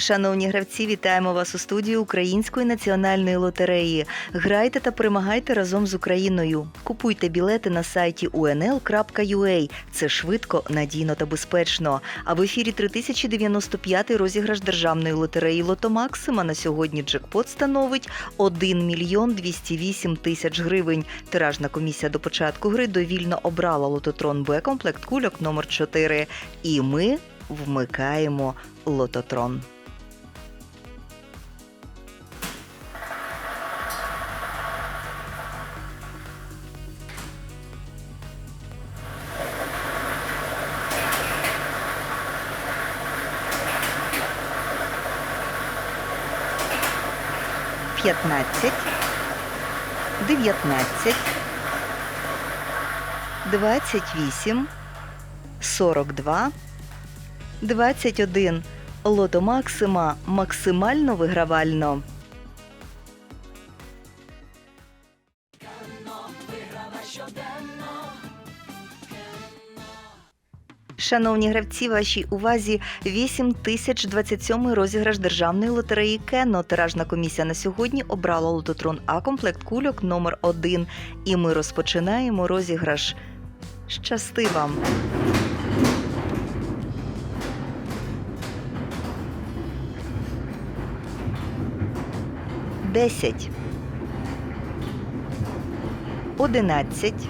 Шановні гравці, вітаємо вас у студії Української національної лотереї. Грайте та перемагайте разом з Україною. Купуйте білети на сайті unl.ua. Це швидко, надійно та безпечно. А в ефірі 3095 розіграш державної лотереї Лото Максима на сьогодні джекпот становить 1 мільйон 208 тисяч гривень. Тиражна комісія до початку гри довільно обрала лототрон Б комплект кульок номер 4. І ми вмикаємо лототрон. П'ятнадцять, дев'ятнадцять, двадцять вісім, сорок два, двадцять один. Лото Максима максимально вигравально. Шановні гравці, вашій увазі 8027 розіграш державної лотереї Кено. Тиражна комісія на сьогодні обрала лототрон А комплект кульок номер 1 І ми розпочинаємо розіграш. Щасти вам! Десять. Одинадцять.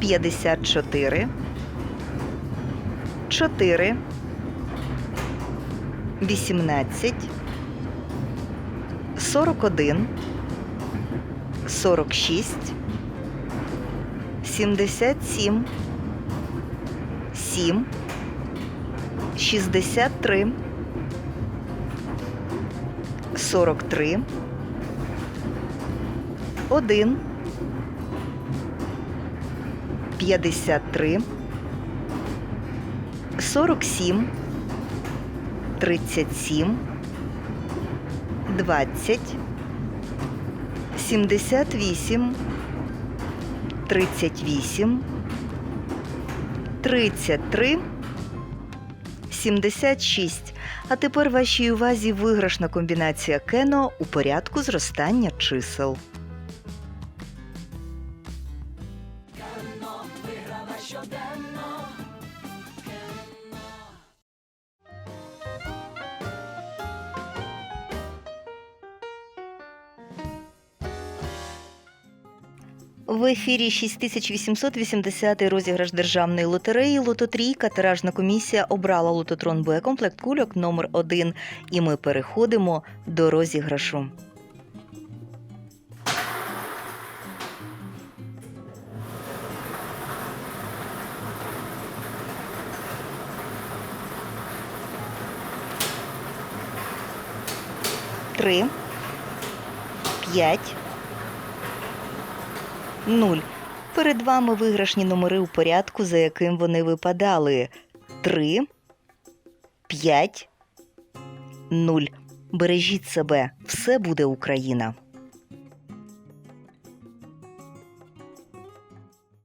П'ятдесят чотири. 4, 18, 41, 46, 77, 7, 63, 43, 1, 53, 47, 37, 20, 78, 38, 33, 76. А тепер вашій увазі виграшна комбінація кено у порядку зростання чисел. В ефірі 6880 розіграш державної лотереї Лототрійка. Тиражна комісія обрала лототрон Б комплект кульок номер 1 І ми переходимо до розіграшу. Три, п'ять, нуль. Перед вами виграшні номери у порядку, за яким вони випадали. Три, п'ять, нуль. Бережіть себе, все буде Україна.